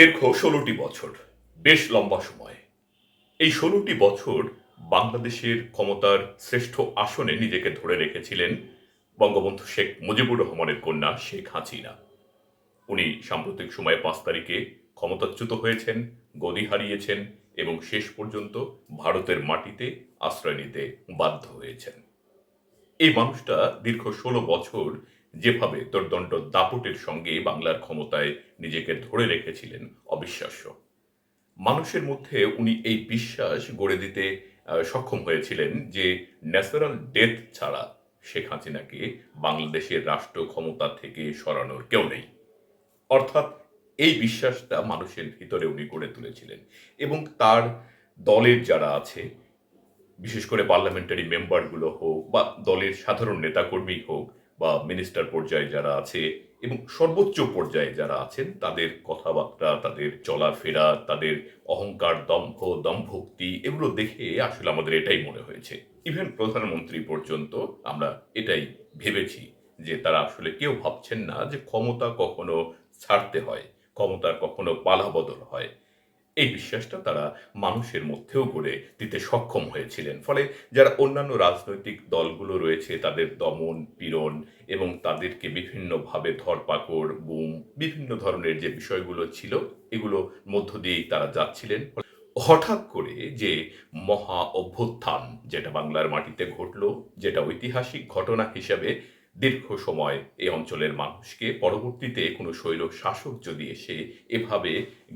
দীর্ঘ ষোলোটি বছর, বেশ লম্বা সময়। এই ষোলোটি বছর বাংলাদেশের ক্ষমতার শ্রেষ্ঠ আসনে নিজেকে ধরে রেখেছিলেন বঙ্গবন্ধু শেখ মুজিবুর রহমানের কন্যা শেখ হাসিনা। উনি সাম্প্রতিক সময়ে পাঁচ তারিখে ক্ষমতাচ্যুত হয়েছেন, গদি হারিয়েছেন এবং শেষ পর্যন্ত ভারতের মাটিতে আশ্রয় নিতে বাধ্য হয়েছেন। এই মানুষটা দীর্ঘ ষোলো বছর যেভাবে তোরদণ্ড দাপটের সঙ্গে বাংলার ক্ষমতায় নিজেকে ধরে রেখেছিলেন অবিশ্বাস্য। মানুষের মধ্যে উনি এই বিশ্বাস গড়ে দিতে সক্ষম হয়েছিলেন যে ন্যাচারাল ডেথ ছাড়া শেখ হাসিনাকে বাংলাদেশের রাষ্ট্র ক্ষমতা থেকে সরানোর কেউ নেই। অর্থাৎ এই বিশ্বাসটা মানুষের ভিতরে উনি গড়ে তুলেছিলেন এবং তার দলের যারা আছে, বিশেষ করে পার্লামেন্টারি মেম্বারগুলো হোক বা দলের সাধারণ নেতাকর্মী হোক বা মিনিস্টার পর্যায়ে যারা আছে এবং সর্বোচ্চ পর্যায়ে যারা আছেন, তাদের কথাবার্তা, তাদের চলাফেরা, তাদের অহংকার, দম্ভ, দম্ভক্তি এগুলো দেখে আসলে আমাদের এটাই মনে হয়েছে। ইভেন প্রধানমন্ত্রী পর্যন্ত আমরা এটাই ভেবেছি যে তারা আসলে কেউ ভাবছেন না যে ক্ষমতা কখনো ছাড়তে হয় ক্ষমতার কখনো পালাবদল হয়। এই বিশ্বাসটা তারা মানুষের মধ্যেও গড়ে দিতে সক্ষম হয়েছিলেন। ফলে যারা অন্যান্য রাজনৈতিক দলগুলো রয়েছে, তাদের দমন, পীড়ন এবং তাদেরকে বিভিন্নভাবে ধরপাকড়, গুম, বিভিন্ন ধরনের যে বিষয়গুলো ছিল, এগুলো মধ্য দিয়েই তারা যাচ্ছিলেন। হঠাৎ করে যে মহা অভ্যুত্থান, যেটা বাংলার মাটিতে ঘটলো, যেটা ঐতিহাসিক ঘটনা হিসাবে দীর্ঘ সময় এই অঞ্চলের মানুষকে পরবর্তীতে কোনো শৈল শাসক যদি এসে এভাবে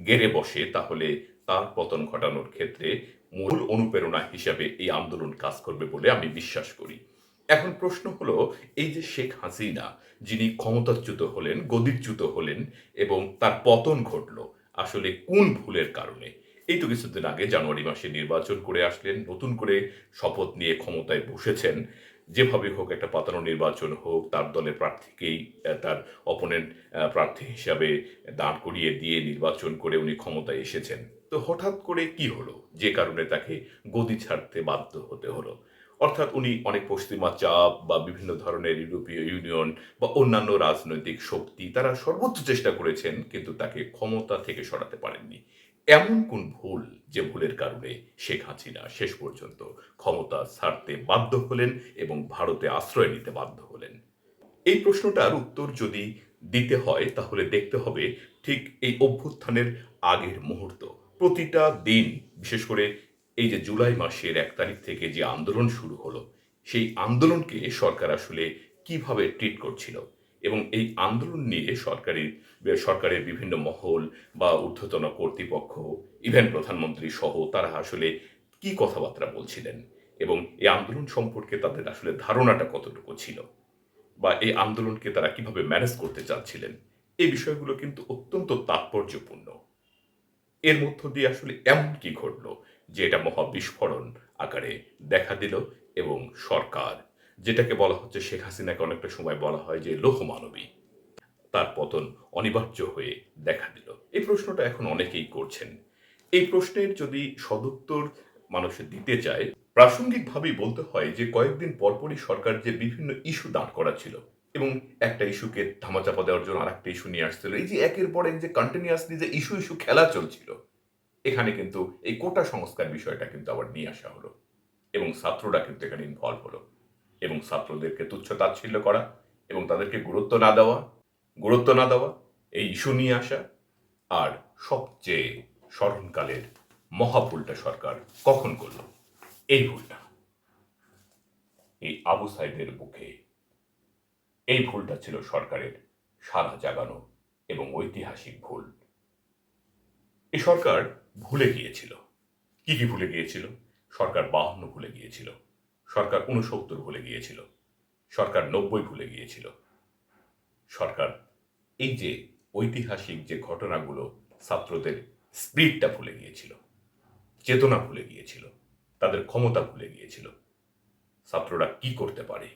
গেড়ে বসে, তাহলে তার পতন ঘটানোর ক্ষেত্রে মূল অনুপ্রেরণা হিসাবে এই আন্দোলন কাজ করবে বলে আমি বিশ্বাস করি। এখন প্রশ্ন হলো, এই যে শেখ হাসিনা, যিনি ক্ষমতাচ্যুত হলেন, গদিচ্যুত হলেন এবং তার পতন ঘটল, আসলে কোন ভুলের কারণে? এই তো কিছুদিন আগে জানুয়ারি মাসে নির্বাচন করে আসলেন, নতুন করে শপথ নিয়ে ক্ষমতায় বসেছেন। যেভাবে হোক একটা পাতানো নির্বাচন হোক, তার দলের প্রার্থীকেই তার অপোনেন্ট প্রার্থী হিসাবে দাঁড় করিয়ে দিয়ে নির্বাচন করে উনি ক্ষমতায় এসেছেন। তো হঠাৎ করে কি হলো? যে কারণে তাকে গদি ছাড়তে বাধ্য হতে হলো। অর্থাৎ উনি অনেক পশ্চিমা চাপ বা বিভিন্ন ধরনের ইউরোপীয় ইউনিয়ন বা অন্যান্য রাজনৈতিক শক্তি, তারা সর্বোচ্চ চেষ্টা করেছেন, কিন্তু তাকে ক্ষমতা থেকে সরাতে পারেননি। এমন কোন ভুল যে ভুলের কারণে শেখ হাসিনা শেষ পর্যন্ত ক্ষমতা ছাড়তে বাধ্য হলেন এবং ভারতে আশ্রয় নিতে বাধ্য হলেন? এই প্রশ্নটার উত্তর যদি দিতে হয়, তাহলে দেখতে হবে ঠিক এই অভ্যুত্থানের আগের মুহূর্ত। প্রতিটা দিন, বিশেষ করে এই যে জুলাই মাসের এক তারিখ থেকে যে আন্দোলন শুরু হলো, সেই আন্দোলনকে সরকার আসলে কীভাবে ট্রিট করছিল? এবং এই আন্দোলন নিয়ে সরকারি, সরকারের বিভিন্ন মহল বা ঊর্ধ্বতন কর্তৃপক্ষ ইভেন প্রধানমন্ত্রী সহ তারা আসলে কি কথাবার্তা বলছিলেন এবং এই আন্দোলন সম্পর্কে তাদের আসলে ধারণাটা কতটুকু ছিল? বা এই আন্দোলনকে তারা কীভাবে ম্যানেজ করতে চাচ্ছিলেন? এই বিষয়গুলো কিন্তু অত্যন্ত তাৎপর্যপূর্ণ। এর মধ্য দিয়ে আসলে এমন কি ঘটলো যে এটা মহা বিস্ফোরণ আকারে দেখা দিল এবং সরকার যেটাকে বলা হচ্ছে শেখ হাসিনাকে অনেকটা সময় বলা হয় যে লোহমানবী তার পতন অনিবার্য হয়ে দেখা দিল। এই প্রশ্নটা এখন অনেকেই করছেন। এই প্রশ্নের যদি সদুত্তর মানুষের দিতে চায়, প্রাসঙ্গিকভাবেই বলতে হয় যে কয়েকদিন পরপরই সরকার যে বিভিন্ন ইস্যু দাঁড় করা ছিল এবং একটা ইস্যুকে ধামাচাপা দেওয়ার জন্য আরেকটা ইস্যু নিয়ে আসছিল, এই যে একের পর এক যে কন্টিনিউয়াসলি যে ইস্যু ইস্যু খেলা চলছিল, এখানে কিন্তু এই কোটা সংস্কার বিষয়টা কিন্তু আবার নিয়ে আসা হলো এবং ছাত্ররা কিন্তু এখানে ইনভলভ হলো। এবং ছাত্রদেরকে তুচ্ছ তাচ্ছিল্য করা এবং তাদেরকে গুরুত্ব না দেওয়া, গুরুত্ব না দেওয়া, এই ইস্যু নিয়ে আসা আর সবচেয়ে স্মরণকালের মহাভুলটা সরকার কখন করল? এই ভুলটা। এই আবু সাইদের বুকে। এই ভুলটা ছিল সরকারের সারা জাগানো এবং ঐতিহাসিক ভুল। এই সরকার ভুলে গিয়েছিল। কি কি ভুলে গিয়েছিল? সরকার বাহান্ন ভুলে গিয়েছিল। সরকার উনসত্তর ভুলে গিয়েছিল। সরকার নব্বই ভুলে গিয়েছিল। সরকার এই যে ঐতিহাসিক যে ঘটনাগুলো ছাত্রদের স্পিরিটটা ভুলে গিয়েছিল, চেতনা ভুলে গিয়েছিল, তাদের ক্ষমতা ভুলে গিয়েছিল, ছাত্ররা কি করতে পারে?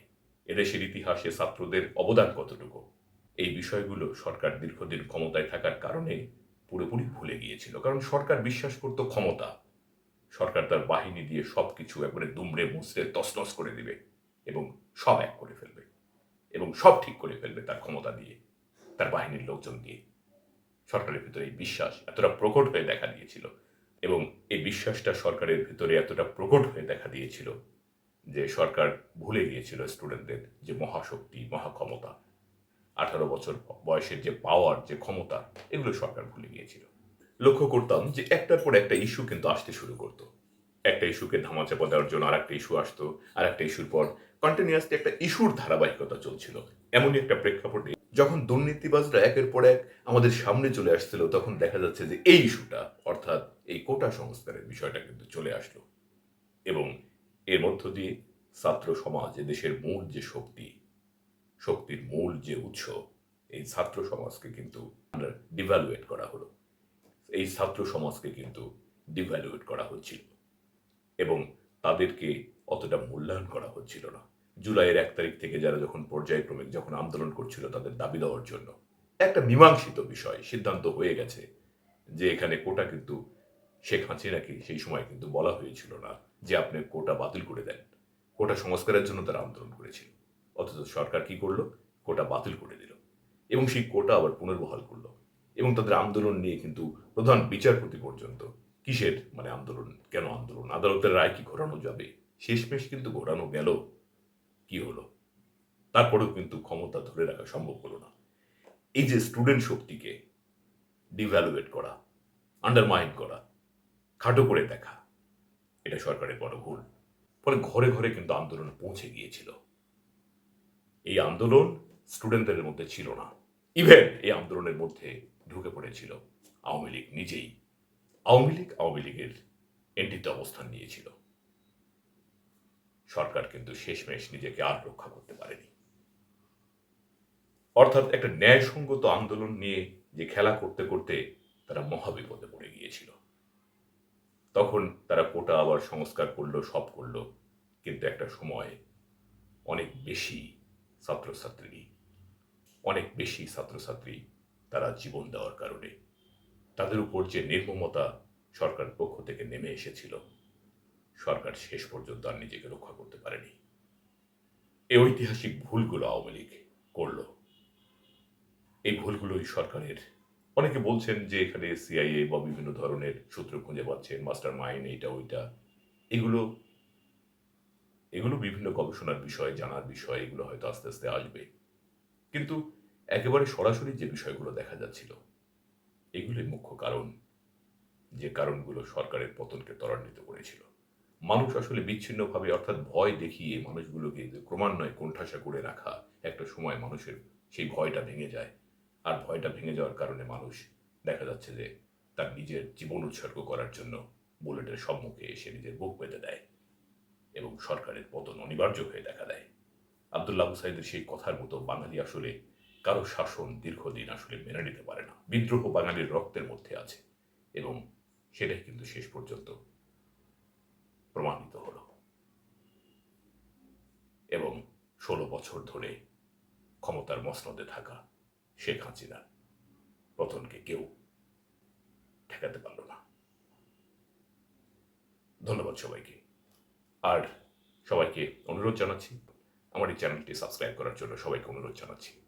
এদেশের ইতিহাসে ছাত্রদের অবদান কতটুকু? এই বিষয়গুলো সরকার দীর্ঘদিন ক্ষমতায় থাকার কারণে পুরোপুরি ভুলে গিয়েছিল। কারণ সরকার বিশ্বাস করত ক্ষমতা। সরকার তার বাহিনী দিয়ে সবকিছু একবারে দুমড়ে মুচড়ে তসনস করে দিবে এবং সব এক করে ফেলবে এবং সব ঠিক করে ফেলবে তার ক্ষমতা দিয়ে, তার বাহিনীর লোকজন দিয়ে। সরকারের ভিতরে এই বিশ্বাস এতটা প্রকট হয়ে দেখা দিয়েছিল এবং এই বিশ্বাসটা সরকারের ভিতরে এতটা প্রকট হয়ে দেখা দিয়েছিল যে সরকার ভুলে গিয়েছিল স্টুডেন্টদের যে মহাশক্তি, মহাক্ষমতা। আঠারো বছর বয়সের যে পাওয়ার যে ক্ষমতা, এগুলো সরকার ভুলে গিয়েছিল। লক্ষ্য করতাম যে একটার পর একটা ইস্যু কিন্তু আসতে শুরু করতো। একটা ইস্যুকে ধামাচাপা দেওয়ার জন্য আর একটা ইস্যু আসতো আর একটা ইস্যুর পর কন্টিনিউয়াসলি একটা ইস্যুর ধারাবাহিকতা চলছিল। এমনই একটা প্রেক্ষাপটে যখন দুর্নীতিবাজরা একের পর এক আমাদের সামনে চলে আসছিল, তখন দেখা যাচ্ছে যে এই ইস্যুটা অর্থাৎ এই কোটা সংস্কারের বিষয়টা কিন্তু চলে আসলো। এবং এর মধ্য দিয়ে ছাত্র সমাজ দেশের মূল যে শক্তি, শক্তির মূল যে উৎস, এই ছাত্র সমাজকে কিন্তু ডিভ্যালুয়েট করা হলো। এই ছাত্র সমাজকে কিন্তু ডিভ্যালুয়েট করা হচ্ছিল এবং তাদেরকে অতটা মূল্যায়ন করা হচ্ছিল না। জুলাইয়ের এক তারিখ থেকে যারা যখন পর্যায়ক্রমে যখন আন্দোলন করছিল তাদের দাবি দেওয়ার জন্য একটা মীমাংসিত বিষয় সিদ্ধান্ত হয়ে গেছে যে এখানে কোটা কিন্তু শেখ হাসিনাকে সেই সময় কিন্তু বলা হয়েছিল না যে আপনি কোটা বাতিল করে দেন। কোটা সংস্কারের জন্য তারা আন্দোলন করেছিল। অথচ সরকার কি করল? কোটা বাতিল করে দিল। এবং সেই কোটা আবার পুনর্বহাল করল। এবং তাদের আন্দোলন নিয়ে কিন্তু প্রধান বিচারপতি পর্যন্ত কিসের মানে আন্দোলন, কেন আন্দোলন? আদালতের রায় কি ঘোরানো যাবে? শেষমেশ কিন্তু ঘোরানো গেল। কি হলো? তারপরেও কিন্তু ক্ষমতা ধরে রাখা সম্ভব হলো না। এই যে স্টুডেন্ট শক্তিকে ডিভ্যালুয়েট করা আন্ডারমাইন করা, খাটো করে দেখা, এটা সরকারের বড় ভুল। ফলে ঘরে ঘরে কিন্তু আন্দোলন পৌঁছে গিয়েছিল। এই আন্দোলন স্টুডেন্টদের মধ্যে ছিল না। ইভেন এই আন্দোলনের মধ্যে ঢুকে পড়েছিল। আওয়ামী লীগ নিজেই, আওয়ামী লীগ আওয়ামী লীগের এনটিতে অবস্থান নিয়েছিল। সরকার কিন্তু শেষমেশ নিজেকে আর রক্ষা করতে পারেনি। অর্থাৎ একটা ন্যায়সঙ্গত আন্দোলন নিয়ে যে খেলা করতে করতে তারা মহাবিপদে পড়ে গিয়েছিল। তখন তারা কোটা আবার সংস্কার করল, সব করল, কিন্তু একটা সময় অনেক বেশি ছাত্রছাত্রী, অনেক বেশি ছাত্রছাত্রী তারা জীবন দেওয়ার কারণে। তাদের উপর যে নির্মমতা সরকার পক্ষ থেকে নেমে এসেছিল, সরকার শেষ পর্যন্ত আর নিজেকে রক্ষা করতে পারেনি। এই ঐতিহাসিক ভুলগুলো আওয়ামী লীগ করল। এই ভুলগুলোই সরকারের। অনেকে বলছেন যে এখানে সিআইএ বা বিভিন্ন ধরনের সূত্র খুঁজে পাচ্ছেন মাস্টার মাইন্ড এইটা, ওইটা। এগুলো এগুলো বিভিন্ন গবেষণার বিষয়, জানার বিষয়, এগুলো হয়তো আস্তে আস্তে আসবে। কিন্তু একেবারে সরাসরি যে বিষয়গুলো দেখা যাচ্ছিল, এগুলোই মুখ্য কারণ, যে কারণগুলো সরকারের পতনকে ত্বরান্বিত করেছিল। মানুষ আসলে বিচ্ছিন্নভাবে অর্থাৎ ভয় দেখিয়ে মানুষগুলোকে ক্রমান্বয়ে কোণঠাসা করে রাখা একটা সময় মানুষের সেই ভয়টা ভেঙে যায়। আর ভয়টা ভেঙে যাওয়ার কারণে মানুষ দেখা যাচ্ছে যে তার নিজের জীবন উৎসর্গ করার জন্য বুলেটের সম্মুখে এসে নিজের বুক পেতে দেয় এবং সরকারের পতন অনিবার্য হয়ে দেখা দেয়। আবদুল্লাহ হুসাইদের সেই কথার মতো বাঙালি আসলে কারও শাসন দীর্ঘদিন আসলে মেনে নিতে পারে না। বিদ্রোহ বাঙালির রক্তের মধ্যে আছে এবং সেটাই কিন্তু শেষ পর্যন্ত প্রমাণিত হলো। এবং ষোলো বছর ধরে ক্ষমতার মসনদে থাকা শেখ হাসিনার পতনকে কেউ ঠেকাতে পারল না। ধন্যবাদ সবাইকে। আর সবাইকে অনুরোধ জানাচ্ছি, আমার এই চ্যানেলটি সাবস্ক্রাইব করার জন্য সবাইকে অনুরোধ জানাচ্ছি।